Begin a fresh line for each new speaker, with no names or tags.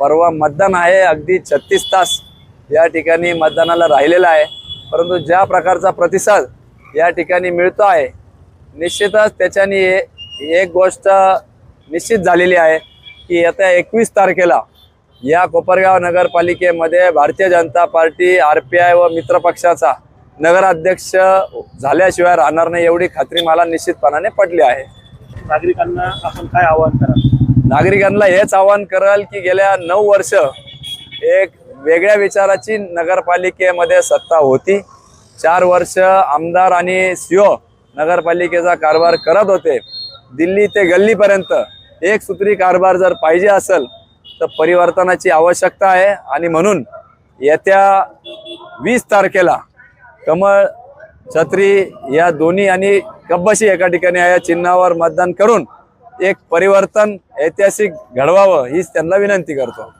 परवा मतदान आहे अगदी छत्तीस तास या ठिकाणी मतदानाला राहिलेला आहे. परंतु ज्या प्रकारचा प्रतिसाद या ठिकाणी मिळतो आहे निश्चितच त्याच्याने एक गोष्ट निश्चित झालेली आहे की येत्या एकवीस तारखेला या Kopargaon नगरपालिकेमध्ये Bharatiya Janata party R P I व मित्रपक्षाचा नगराध्यक्ष झाल्याशिवाय राहणार नाही एवढी खात्री मला निश्चितपणाने पटली आहे.
नागरिकांना आपण काय आवाहन कराल?
नागरिकांना हेच आवाहन कराल की गेल्या नऊ वर्ष एक वेगळ्या विचाराची नगरपालिकेमध्ये सत्ता होती. चार वर्ष आमदार आणि सीओ नगरपालिकेचा कारभार करत होते. दिल्ली ते गल्लीपर्यंत एक सूत्री कारभार जर पाहिजे असेल तर परिवर्तनाची आवश्यकता आहे. आणि म्हणून येत्या वीस तारखेला कमळ छत्री या दोन्ही आणि कब्बशी एका ठिकाणी या चिन्हावर मतदान करून एक परिवर्तन ऐतिहासिक घडवावं हीच त्यांना विनंती करतो.